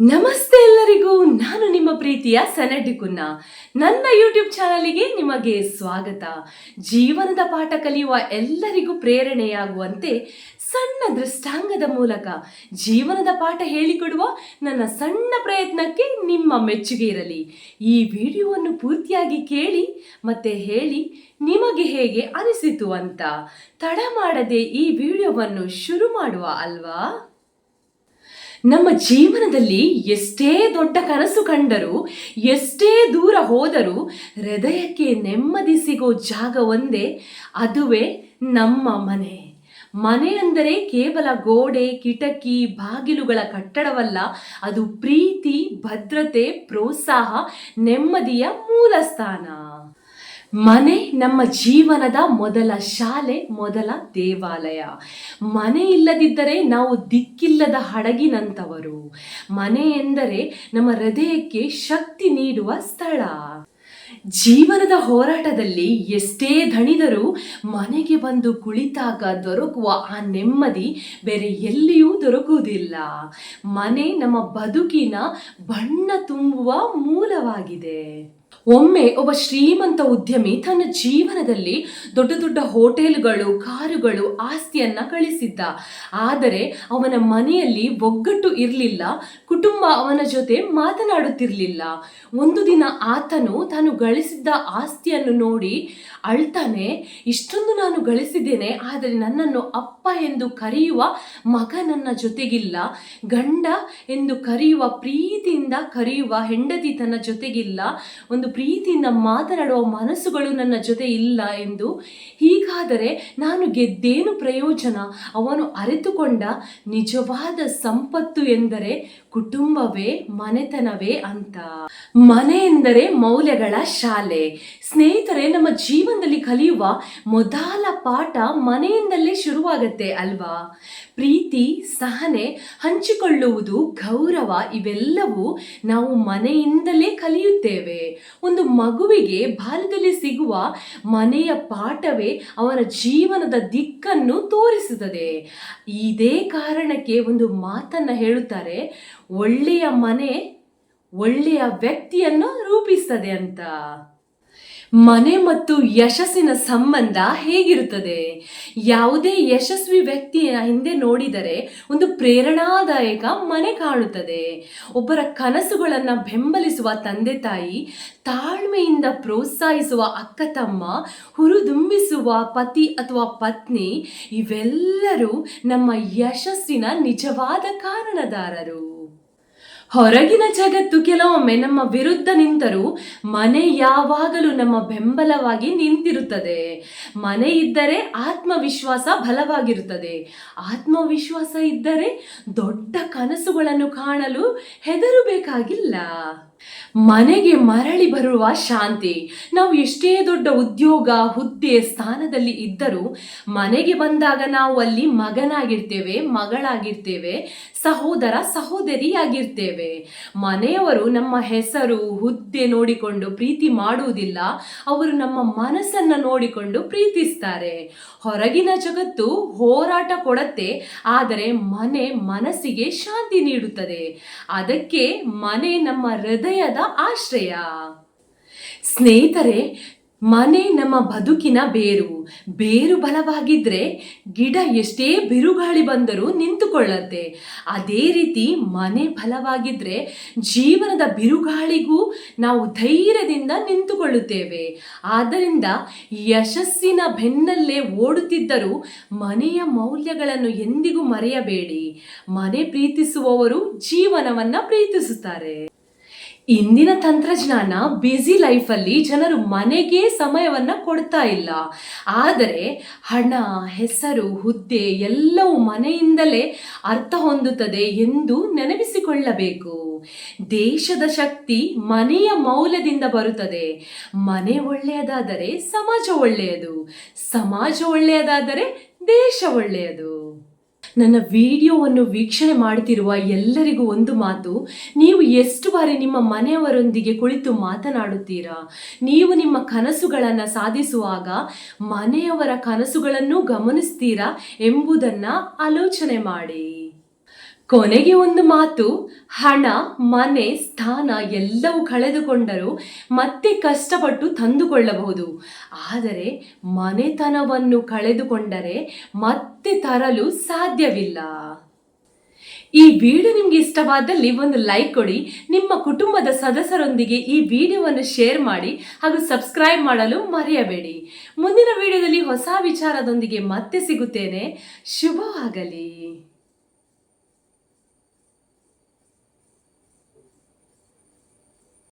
ನಮಸ್ತೆ ಎಲ್ಲರಿಗೂ, ನಾನು ನಿಮ್ಮ ಪ್ರೀತಿಯ ಸನಟಿ ಕುನ್ನ ನನ್ನ ಯೂಟ್ಯೂಬ್ ಚಾನಲಿಗೆ ನಿಮಗೆ ಸ್ವಾಗತ. ಜೀವನದ ಪಾಠ ಕಲಿಯುವ ಎಲ್ಲರಿಗೂ ಪ್ರೇರಣೆಯಾಗುವಂತೆ ಸಣ್ಣ ದೃಷ್ಟಾಂಗದ ಮೂಲಕ ಜೀವನದ ಪಾಠ ಹೇಳಿಕೊಡುವ ನನ್ನ ಸಣ್ಣ ಪ್ರಯತ್ನಕ್ಕೆ ನಿಮ್ಮ ಮೆಚ್ಚುಗೆ ಇರಲಿ. ಈ ವಿಡಿಯೋವನ್ನು ಪೂರ್ತಿಯಾಗಿ ಕೇಳಿ, ಮತ್ತೆ ಹೇಳಿ ನಿಮಗೆ ಹೇಗೆ ಅನಿಸಿತು ಅಂತ ತಡ ಮಾಡದೆ ಈ ವಿಡಿಯೋವನ್ನು ಶುರು ಮಾಡುವ ಅಲ್ವಾ? ನಮ್ಮ ಜೀವನದಲ್ಲಿ ಎಷ್ಟೇ ದೊಡ್ಡ ಕನಸು ಕಂಡರೂ, ಎಷ್ಟೇ ದೂರ ಹೋದರೂ, ಹೃದಯಕ್ಕೆ ನೆಮ್ಮದಿ ಸಿಗೋ ಜಾಗ ಒಂದೇ, ಅದುವೇ ನಮ್ಮ ಮನೆ. ಮನೆ ಅಂದರೆ ಕೇವಲ ಗೋಡೆ, ಕಿಟಕಿ, ಬಾಗಿಲುಗಳ ಕಟ್ಟಡವಲ್ಲ, ಅದು ಪ್ರೀತಿ, ಭದ್ರತೆ, ಪ್ರೋತ್ಸಾಹ, ನೆಮ್ಮದಿಯ ಮೂಲ ಸ್ಥಾನ. ಮನೆ ನಮ್ಮ ಜೀವನದ ಮೊದಲ ಶಾಲೆ, ಮೊದಲ ದೇವಾಲಯ. ಮನೆ ಇಲ್ಲದಿದ್ದರೆ ನಾವು ದಿಕ್ಕಿಲ್ಲದ ಹಡಗಿನಂತವರು. ಮನೆ ಎಂದರೆ ನಮ್ಮ ಹೃದಯಕ್ಕೆ ಶಕ್ತಿ ನೀಡುವ ಸ್ಥಳ. ಜೀವನದ ಹೋರಾಟದಲ್ಲಿ ಎಷ್ಟೇ ದಣಿದರೂ ಮನೆಗೆ ಬಂದು ಕುಳಿತಾಗ ದೊರಕುವ ಆ ನೆಮ್ಮದಿ ಬೇರೆ ಎಲ್ಲಿಯೂ ದೊರಕುವುದಿಲ್ಲ. ಮನೆ ನಮ್ಮ ಬದುಕಿನ ಬಣ್ಣ ತುಂಬುವ ಮೂಲವಾಗಿದೆ. ಒಮ್ಮೆ ಒಬ್ಬ ಶ್ರೀಮಂತ ಉದ್ಯಮಿ ತನ್ನ ಜೀವನದಲ್ಲಿ ದೊಡ್ಡ ದೊಡ್ಡ ಹೋಟೆಲ್ಗಳು, ಕಾರುಗಳು, ಆಸ್ತಿಯನ್ನ ಗಳಿಸಿದ್ದ ಆದರೆ ಅವನ ಮನೆಯಲ್ಲಿ ಒಗ್ಗಟ್ಟು ಇರಲಿಲ್ಲ, ಕುಟುಂಬ ಅವನ ಜೊತೆ ಮಾತನಾಡುತ್ತಿರಲಿಲ್ಲ. ಒಂದು ದಿನ ಆತನು ತಾನು ಗಳಿಸಿದ್ದ ಆಸ್ತಿಯನ್ನು ನೋಡಿ, ಅಳ್ತಾನೆ, ಇಷ್ಟೊಂದು ನಾನು ಗಳಿಸಿದ್ದೇನೆ, ಆದರೆ ನನ್ನನ್ನು ಅಪ್ಪ ಎಂದು ಕರೆಯುವ ಮಗ ನನ್ನ ಜೊತೆಗಿಲ್ಲ. ಗಂಡ ಎಂದು ಕರೆಯುವ ಪ್ರೀತಿಯಿಂದ ಕರೆಯುವ ಹೆಂಡತಿ ತನ್ನ ಜೊತೆಗಿಲ್ಲ. ಒಂದು ಪ್ರೀತಿಯಿಂದ ಮಾತನಾಡುವ ಮನಸ್ಸುಗಳು ನನ್ನ ಜೊತೆ ಇಲ್ಲ ಎಂದು ಹೀಗಾದರೆ ನಾನು ಗೆದ್ದೇನು ಪ್ರಯೋಜನ? ಅವನು ಅರಿತುಕೊಂಡ ನಿಜವಾದ ಸಂಪತ್ತು ಎಂದರೆ ಕುಟುಂಬವೇ, ಮನೆತನವೇ ಅಂತ. ಮನೆ ಎಂದರೆ ಮೌಲ್ಯಗಳ ಶಾಲೆ. ಸ್ನೇಹಿತರೆ, ನಮ್ಮ ಜೀವನದಲ್ಲಿ ಕಲಿಯುವ ಮೊದಲ ಪಾಠ ಮನೆಯಿಂದಲೇ ಶುರುವಾಗತ್ತೆ ಅಲ್ವಾ? ಪ್ರೀತಿ, ಸಹನೆ, ಹಂಚಿಕೊಳ್ಳುವುದು, ಗೌರವ ಇವೆಲ್ಲವೂ ನಾವು ಮನೆಯಿಂದಲೇ ಕಲಿಯುತ್ತೇವೆ. ಒಂದು ಮಗುವಿಗೆ ಬಾಲ್ಯದಲ್ಲಿ ಸಿಗುವ ಮನೆಯ ಪಾಠವೇ ಅವರ ಜೀವನದ ದಿಕ್ಕನ್ನು ತೋರಿಸುತ್ತದೆ. ಇದೇ ಕಾರಣಕ್ಕೆ ಒಂದು ಮಾತನ್ನ ಹೇಳುತ್ತಾರೆ ಒಳ್ಳೆಯ ಮನೆ ಒಳ್ಳೆಯ ವ್ಯಕ್ತಿಯನ್ನು ರೂಪಿಸ್ತದೆ ಅಂತ. ಮನೆ ಮತ್ತು ಯಶಸ್ಸಿನ ಸಂಬಂಧ ಹೇಗಿರುತ್ತದೆ? ಯಾವುದೇ ಯಶಸ್ವಿ ವ್ಯಕ್ತಿಯ ಹಿಂದೆ ನೋಡಿದರೆ ಒಂದು ಪ್ರೇರಣಾದಾಯಕ ಮನೆ ಕಾಣುತ್ತದೆ. ಒಬ್ಬರ ಕನಸುಗಳನ್ನು ಬೆಂಬಲಿಸುವ ತಂದೆ ತಾಯಿ, ತಾಳ್ಮೆಯಿಂದ ಪ್ರೋತ್ಸಾಹಿಸುವ ಅಕ್ಕ ತಮ್ಮ, ಹುರಿದುಂಬಿಸುವ ಪತಿ ಅಥವಾ ಪತ್ನಿ, ಇವೆಲ್ಲರೂ ನಮ್ಮ ಯಶಸ್ಸಿನ ನಿಜವಾದ ಕಾರಣದಾರರು. ಹೊರಗಿನ ಜಗತ್ತು ಕೆಲವೊಮ್ಮೆ ನಮ್ಮ ವಿರುದ್ಧ ನಿಂತರೂ ಮನೆ ಯಾವಾಗಲೂ ನಮ್ಮ ಬೆಂಬಲವಾಗಿ ನಿಂತಿರುತ್ತದೆ. ಮನೆ ಇದ್ದರೆ ಆತ್ಮವಿಶ್ವಾಸ ಬಲವಾಗಿರುತ್ತದೆ. ಆತ್ಮವಿಶ್ವಾಸ ಇದ್ದರೆ ದೊಡ್ಡ ಕನಸುಗಳನ್ನು ಕಾಣಲು ಹೆದರಬೇಕಾಗಿಲ್ಲ. ಮನೆಗೆ ಮರಳಿ ಬರುವ ಶಾಂತಿ. ನಾವು ಎಷ್ಟೇ ದೊಡ್ಡ ಉದ್ಯೋಗ, ಹುದ್ದೆ, ಸ್ಥಾನದಲ್ಲಿ ಇದ್ದರೂ ಮನೆಗೆ ಬಂದಾಗ ನಾವು ಅಲ್ಲಿ ಮಗನಾಗಿರ್ತೇವೆ, ಮಗಳಾಗಿರ್ತೇವೆ, ಸಹೋದರ, ಸಹೋದರಿಯಾಗಿರ್ತೇವೆ. ಮನೆಯವರು ನಮ್ಮ ಹೆಸರು, ಹುದ್ದೆ ನೋಡಿಕೊಂಡು ಪ್ರೀತಿ ಮಾಡುವುದಿಲ್ಲ. ಅವರು ನಮ್ಮ ಮನಸ್ಸನ್ನು ನೋಡಿಕೊಂಡು ಪ್ರೀತಿಸ್ತಾರೆ. ಹೊರಗಿನ ಜಗತ್ತು ಹೋರಾಟ ಕೊಡತ್ತೆ, ಆದರೆ ಮನೆ ಮನಸ್ಸಿಗೆ ಶಾಂತಿ ನೀಡುತ್ತದೆ. ಅದಕ್ಕೆ ಮನೆ ನಮ್ಮ ಹೃದಯದ ಆಶ್ರಯ. ಸ್ನೇಹಿತರೆ, ಮನೆ ನಮ್ಮ ಬದುಕಿನ ಬೇರು. ಬೇರು ಬಲವಾಗಿದ್ರೆ ಗಿಡ ಎಷ್ಟೇ ಬಿರುಗಾಳಿ ಬಂದರೂ ನಿಂತುಕೊಳ್ಳತ್ತೆ. ಅದೇ ರೀತಿ ಮನೆ ಬಲವಾಗಿದ್ರೆ ಜೀವನದ ಬಿರುಗಾಳಿಗೂ ನಾವು ಧೈರ್ಯದಿಂದ ನಿಂತುಕೊಳ್ಳುತ್ತೇವೆ. ಆದ್ದರಿಂದ ಯಶಸ್ಸಿನ ಬೆನ್ನಲ್ಲೇ ಓಡುತ್ತಿದ್ದರೂ ಮನೆಯ ಮೌಲ್ಯಗಳನ್ನು ಎಂದಿಗೂ ಮರೆಯಬೇಡಿ. ಮನೆ ಪ್ರೀತಿಸುವವರು ಜೀವನವನ್ನು ಪ್ರೀತಿಸುತ್ತಾರೆ. ಇಂದಿನ ತಂತ್ರಜ್ಞಾನ ಬ್ಯುಸಿ ಲೈಫಲ್ಲಿ ಜನರು ಮನೆಗೆ ಸಮಯವನ್ನ ಕೊಡ್ತಾ ಇಲ್ಲ. ಆದರೆ ಹಣ, ಹೆಸರು, ಹುದ್ದೆ ಎಲ್ಲವೂ ಮನೆಯಿಂದಲೇ ಅರ್ಥ ಹೊಂದುತ್ತದೆ ಎಂದು ನೆನಪಿಸಿಕೊಳ್ಳಬೇಕು. ದೇಶದ ಶಕ್ತಿ ಮನೆಯ ಮೌಲ್ಯದಿಂದ ಬರುತ್ತದೆ. ಮನೆ ಒಳ್ಳೆಯದಾದರೆ ಸಮಾಜ ಒಳ್ಳೆಯದು. ಸಮಾಜ ಒಳ್ಳೆಯದಾದರೆ ದೇಶ ಒಳ್ಳೆಯದು. ನನ್ನ ವಿಡಿಯೋವನ್ನು ವೀಕ್ಷಣೆ ಮಾಡುತ್ತಿರುವ ಎಲ್ಲರಿಗೂ ಒಂದು ಮಾತು. ನೀವು ಎಷ್ಟು ಬಾರಿ ನಿಮ್ಮ ಮನೆಯವರೊಂದಿಗೆ ಕುಳಿತು ಮಾತನಾಡುತ್ತೀರಾ? ನೀವು ನಿಮ್ಮ ಕನಸುಗಳನ್ನು ಸಾಧಿಸುವಾಗ ಮನೆಯವರ ಕನಸುಗಳನ್ನು ಗಮನಿಸ್ತೀರಾ ಎಂಬುದನ್ನು ಆಲೋಚನೆ ಮಾಡಿ. ಕೊನೆಗೆ ಒಂದು ಮಾತು, ಹಣ, ಮನೆ, ಸ್ಥಾನ ಎಲ್ಲವೂ ಕಳೆದುಕೊಂಡರೂ ಮತ್ತೆ ಕಷ್ಟಪಟ್ಟು ತಂದುಕೊಳ್ಳಬಹುದು. ಆದರೆ ಮನೆತನವನ್ನು ಕಳೆದುಕೊಂಡರೆ ಮತ್ತೆ ತರಲು ಸಾಧ್ಯವಿಲ್ಲ. ಈ ವಿಡಿಯೋ ನಿಮಗೆ ಇಷ್ಟವಾದಲ್ಲಿ ಒಂದು ಲೈಕ್ ಕೊಡಿ, ನಿಮ್ಮ ಕುಟುಂಬದ ಸದಸ್ಯರೊಂದಿಗೆ ಈ ವಿಡಿಯೋವನ್ನು ಶೇರ್ ಮಾಡಿ ಹಾಗೂ ಸಬ್ಸ್ಕ್ರೈಬ್ ಮಾಡಲು ಮರೆಯಬೇಡಿ. ಮುಂದಿನ ವಿಡಿಯೋದಲ್ಲಿ ಹೊಸ ವಿಚಾರದೊಂದಿಗೆ ಮತ್ತೆ ಸಿಗುತ್ತೇನೆ. ಶುಭವಾಗಲಿ